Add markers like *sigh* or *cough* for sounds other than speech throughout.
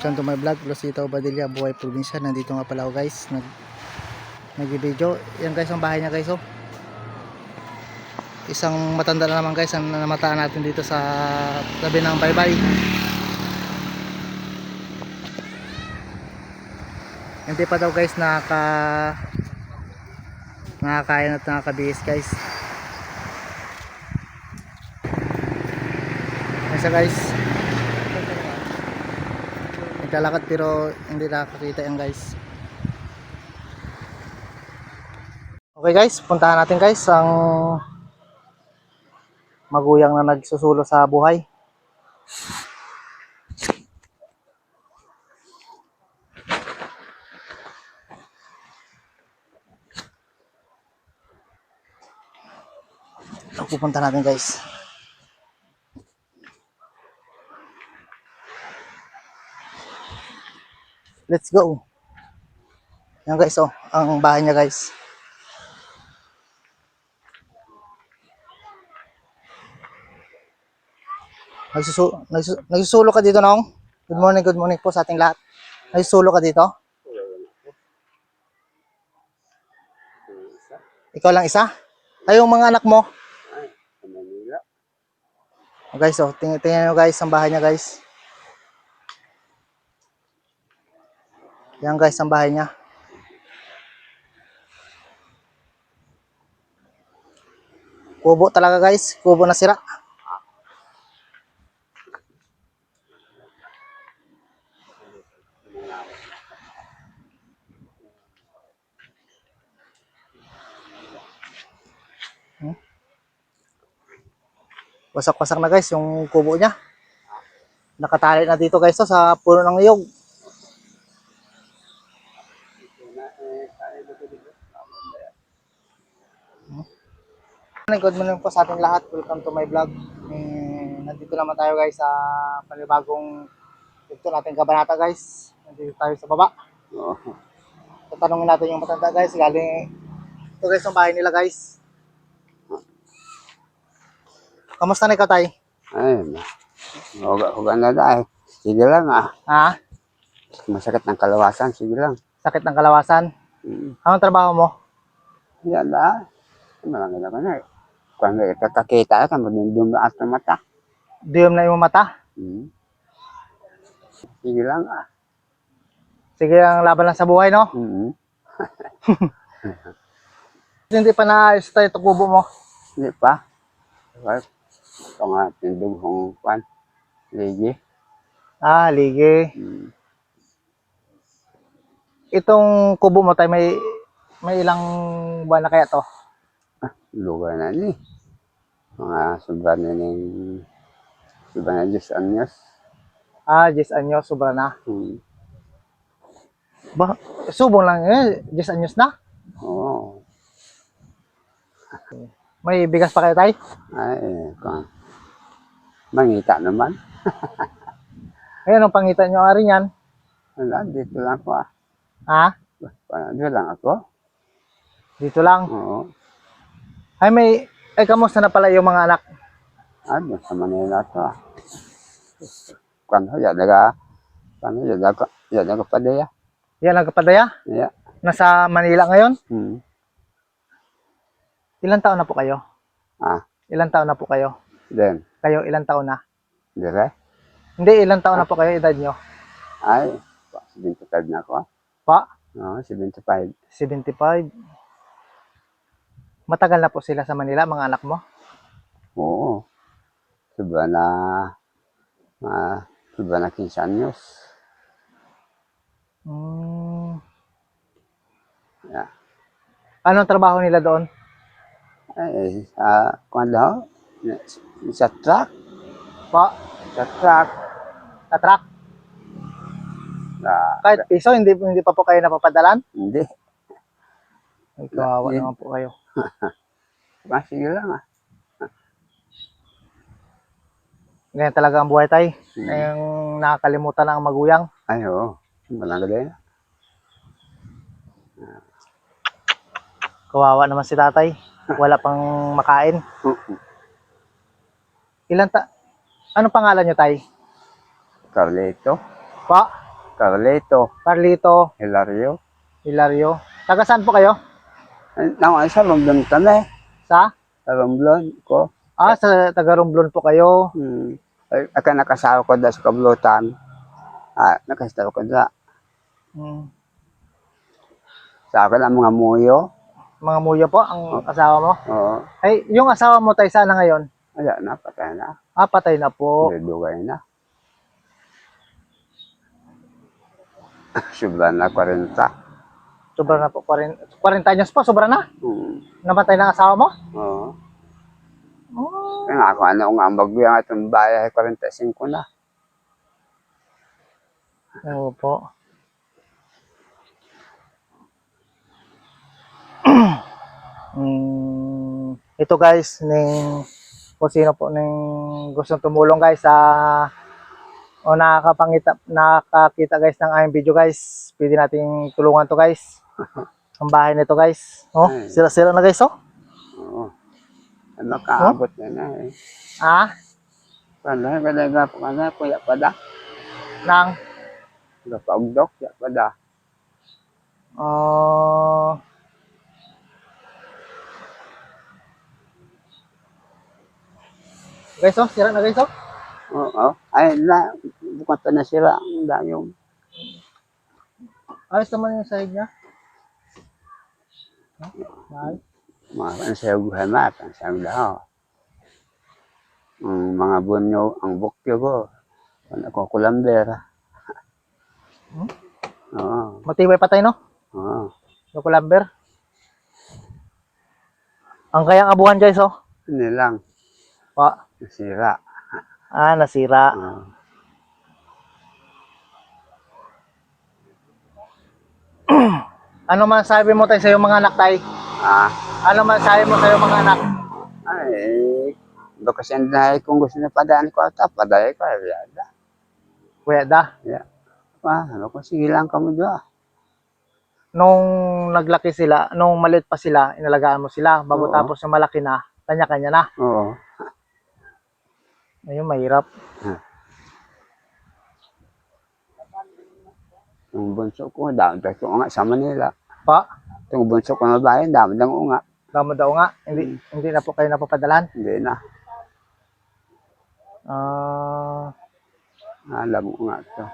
Welcome to my vlog, Rosita Obadilla, Buhay Probinsya. Nandito nga pala ako guys, nag nag-video. Yan guys ang bahay niya guys oh. Isang matanda na naman guys ang namataan natin dito sa tabi ng baybay. Hindi pa daw guys nakaka nakakain at nakakabihis guys. Yan guys. Naglalakad pero hindi nakakita yan guys. Okay guys, puntahan natin guys ang maguyang na nagsusulo sa buhay. Pupunta natin guys. Let's go. Yan guys, oh, ang bahay niya guys. Nagsusu nagsu nagsusulo ka dito, Nong? Good morning, good morning po sa ating lahat. Nagsusulo ka dito? Ikaw lang isa? Ay, yung mga anak mo? Oh, guys, oh, tingnan, tingnan nyo guys, ang bahay niya guys. Yan guys, ang bahay niya. Kubo talaga guys, kubo na sira. Hmm? Wasak-wasak na guys yung kubo niya. Nakatali na dito guys to sa puno ng niyog. Good morning po sa ating lahat. Welcome to my vlog. Eh, nandito naman tayo guys sa panibagong ito nating kabanata guys. Nandito tayo sa baba. Oo. Tatanungin natin yung matanda guys. Galing ito guys ang bahay nila guys. Kamusta na ikaw tay? Ay, huwag huwag na dahil. Sige lang ah. Ha? Masakit ng kalawasan, sige lang. Sakit ng kalawasan. Hmm. Anong trabaho mo? Yan na. Malangin ako na eh. Kung may kakakita ka, magdundong at ng mata. Diyom na yung mata. Hmm. Sige lang ah. Sige ang laban lang sa buhay no? Hmm. *laughs* *laughs* Hindi pa naayos tayo ito kubo mo. Hindi pa. Well, ito nga, tindog kong pan. Ligi. Ah, ligi. Hmm. Itong kubo mo tayo may may ilang buwan na kaya to? Lugar na ni. Mga sobra na ng sobra na Diyos anyos. Ah, 10 anyos, sobra na. Hmm. Ba, subong lang eh, 10 anyos na. Oo. May bigas pa kayo tay? Ay, kung mangita naman. *laughs* Ayun, ang pangitan nyo ari yan. Wala, dito lang ako ah. Ha? Dito lang ako. Dito lang. Oo. Ay, may, ay, kamusta na pala yung mga anak? Ano, sa Manila to ah. Kano, yan naga, kano, yan naga, yan naga pa daya. Yan ang kapadaya? Yeah. Nasa Manila ngayon? Hmm. Ilan taon na po kayo? Ah, Ilan taon na po kayo? then, Kayo, ilan taon na? dire. Hindi, ilan taon na po kayo edad nyo? Ay, 75 na ako ah. Pa? Oo, 75. 75. Matagal na po sila sa Manila, mga anak mo? Oo. Sobra na, ah, sobra na 15 anyos. Hmm. Yeah. Anong trabaho nila doon? Ay, sa, kung daw, sa truck, Pa? sa truck, Sa truck? na, Kahit piso, hindi, hindi pa po kayo napapadalan? hindi. Ay, kawawa Hindi. naman po kayo. *laughs* Ah, sige lang ah. Ganyan talaga ang buhay tay. Hmm. Nakakalimutan na ang maguyang. Ay, oo. Walang galing. Kawawa naman si tatay. *laughs* Wala pang makain. Ilan ta... Anong pangalan nyo tay? Carlito. Pa? Carlito, Carlito, Hilario. Hilario. Taga saan po kayo? Nang isa, Romblon kami. Sa? Sa Romblon ko. Ah, sa taga Romblon po kayo. Hmm. Ay, aka nakasawa ko da sa kablutan. Ah, nakasawa ko da. Hmm. Sa akin ang mga muyo. Mga muyo po ang asawa mo. Oo. Ay, yung asawa mo tayo sana ngayon? Wala na, patay na. Ah, patay na po. Dudugay na. *coughs* Sobra na 40. Sobra na po. 40, 40 anyos po, sobra na. Hmm. Namatay na ang asawa mo? Oo. Oh. Kaya ako, ano nga, bagyo ang atong bayay, 45 na. Oo po. mm, ito guys, ning kung sino po ning gustong tumulong guys sa o nakakapangita nakakita guys ng aming video guys. Pwede nating tulungan to guys. Ang bahay nito guys. Oh, sira-sira na guys oh. Oo. Ano kaabot na na eh. Ah, Paano, kada nga po ka na, kuya pa da. nang Gapaugdok, ya pa da. uh, Guys, oh, sira na guys, oh. Oo. Ay, na, bukan na sila. Ang dami yung, Ayos naman yung sahig niya. No? Mahal. mga pansaguhan na, pansagdaho. Ang mga bunyo, ang bukyo ko. Ano ko, kulamber. Hmm? Oo. Matibay patay, no? Oo. Yung kulamber. Ang kayang abuhan, guys, oh. Ano lang, Pa. nasira. Ah, nasira. Oo. Ano man sabi mo tayo sa iyong mga anak, tay? Ah, Ano man sabi mo sa iyong mga anak? ay, baka siya dahil kung gusto na padaan ko, ata, padaya ko, ay, yada. Kuya da, Ya. Ah, ano ko, sige lang kamo doon. nung naglaki sila, nung maliit pa sila, inalagaan mo sila. Bago Oo. tapos yung malaki na, kanya-kanya na. Oo. Ayun, mahirap. Yung bunso ko, dami pa ko nga sa Manila. Pa, Yung bunso ko na bayan, dami lang nga. damo daw nga. Hindi, hindi na po kayo napapadalan. Hindi na. Ah, Alam ko nga ito.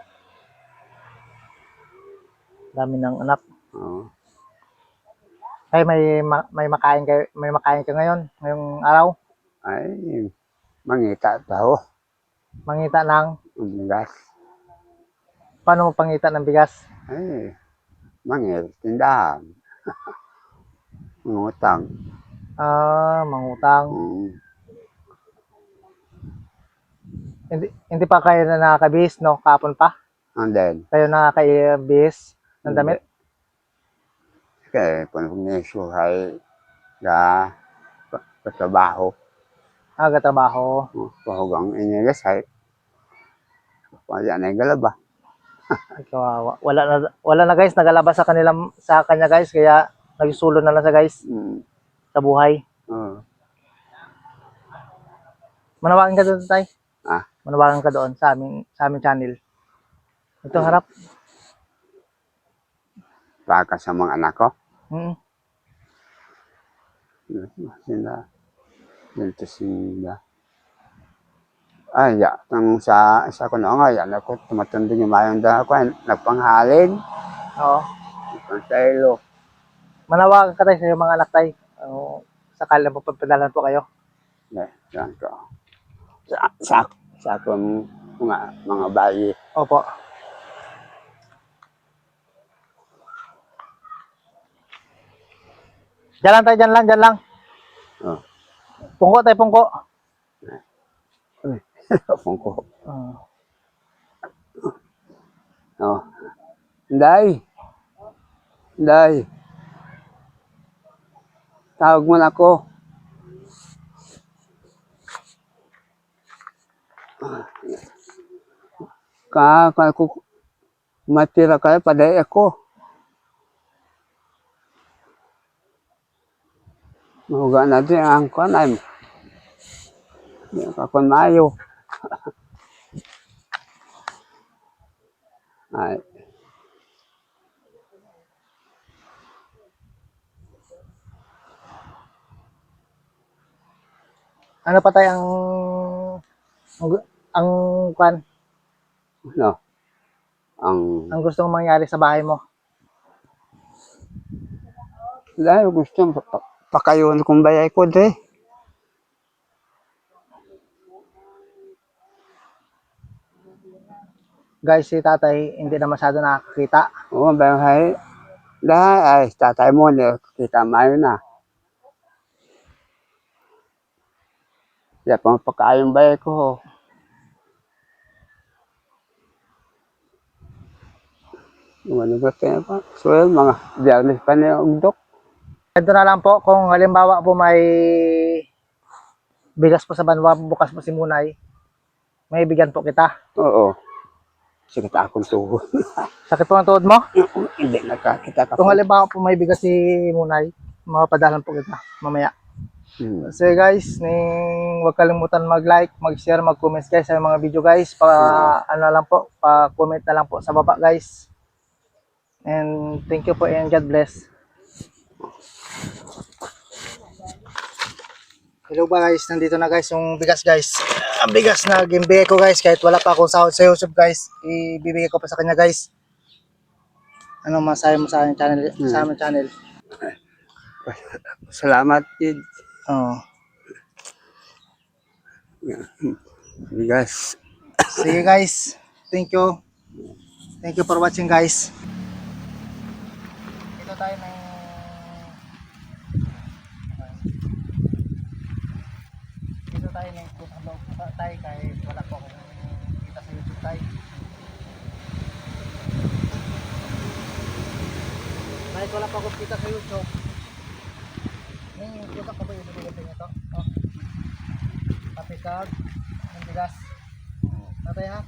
dami ng anak. Oo. Ay, may ma- may makain kayo, may makain ka ngayon, ngayong araw. Ay, mangita tao. Mangita ng, Ang gas. paano mo pangita ng bigas? Ay, mangil, tindahan. *laughs* Ngutang. Ah, mangutang. Mm. Hindi, hindi pa kayo na nakakabis, no? Kapon pa. And then, Kayo nakakabis ng damit. kaya kung nisuhay na patrabaho, Ah, katrabaho. pahugang inigasay, kaya na yung galaba. Kawawa. Wala na, wala na guys, nagalabas sa kanila, sa kanya guys, kaya nagsulo na lang sa guys, Mm. sa buhay. Oo. Manawagan ka doon, tay. Ah. Manawagan ka doon sa aming, sa aming channel. Ito harap. Baka sa mga anak ko, Mm. sila, dito sila. Ay, ya, tang sa isa ko na nga, yan ako, tumatundong yung mayong da ay, nagpanghalin, Oo. nagpangtaylo. Manawagan ka tayo sa iyong mga anak tay. Oo. sakali mo pagpadalan po kayo. Yan, yan ko. Sa, sa, sa akong mga, mga bayi. Opo. Diyan lang tayo, diyan lang, diyan lang. Oh. Pungko tayo, pungko. *laughs* Kapong ko. Ah. Oh. Day. Day. Tawag mo na ako. Ka, ka, ko, matira kayo, paday ako. Mahuga natin ang kanay. Kakon mayo. はい。Ano pa tayo ang ang, ang kwan? Ano? Ang Ang gusto mong mangyari sa bahay mo? Dahil gusto mo pa, pakayuan kong bayay ko, de. Guys, si tatay hindi na masyado nakakita. Oo, bayay. Dahil ay tatay mo kita mayo na. Ya pang pakayon bayay ko. Ano ba tayo pa? So, yun, mga biyaglis pa niya ugdok. Ito na lang po, kung halimbawa po may bigas po sa banwa, bukas po si Munay, may bigyan po kita. Oo. Sige, akong tuhod. *laughs* Sakit po ang tuhod mo? Hindi nakakita ka Kung halimbawa po may bigas si Munay, mapadalan po kita mamaya. Hmm. So guys, ning wag kalimutan mag-like, mag-share, mag-comment guys sa mga video guys. Pa ano lang po, pa-comment na lang po sa baba guys. And thank you po and God bless. Hello ba guys, nandito na guys yung bigas guys. Ang bigas na gimbigay ko guys, kahit wala pa akong sahod sa YouTube guys, ibibigay ko pa sa kanya guys. Ano masahe mo sa aking channel, sa aming channel? *laughs* Salamat, kid. Oh. Bigas. Sige guys, thank you. Thank you for watching guys. Dito tayo ng Dito tayo ng pa- tayo kahit wala po akong kita sa YouTube tayo. Kahit wala pa akong kita sa YouTube. May kita ka ba yung nabigay nito? Oh. Patikag, ng bigas. Tatay ha?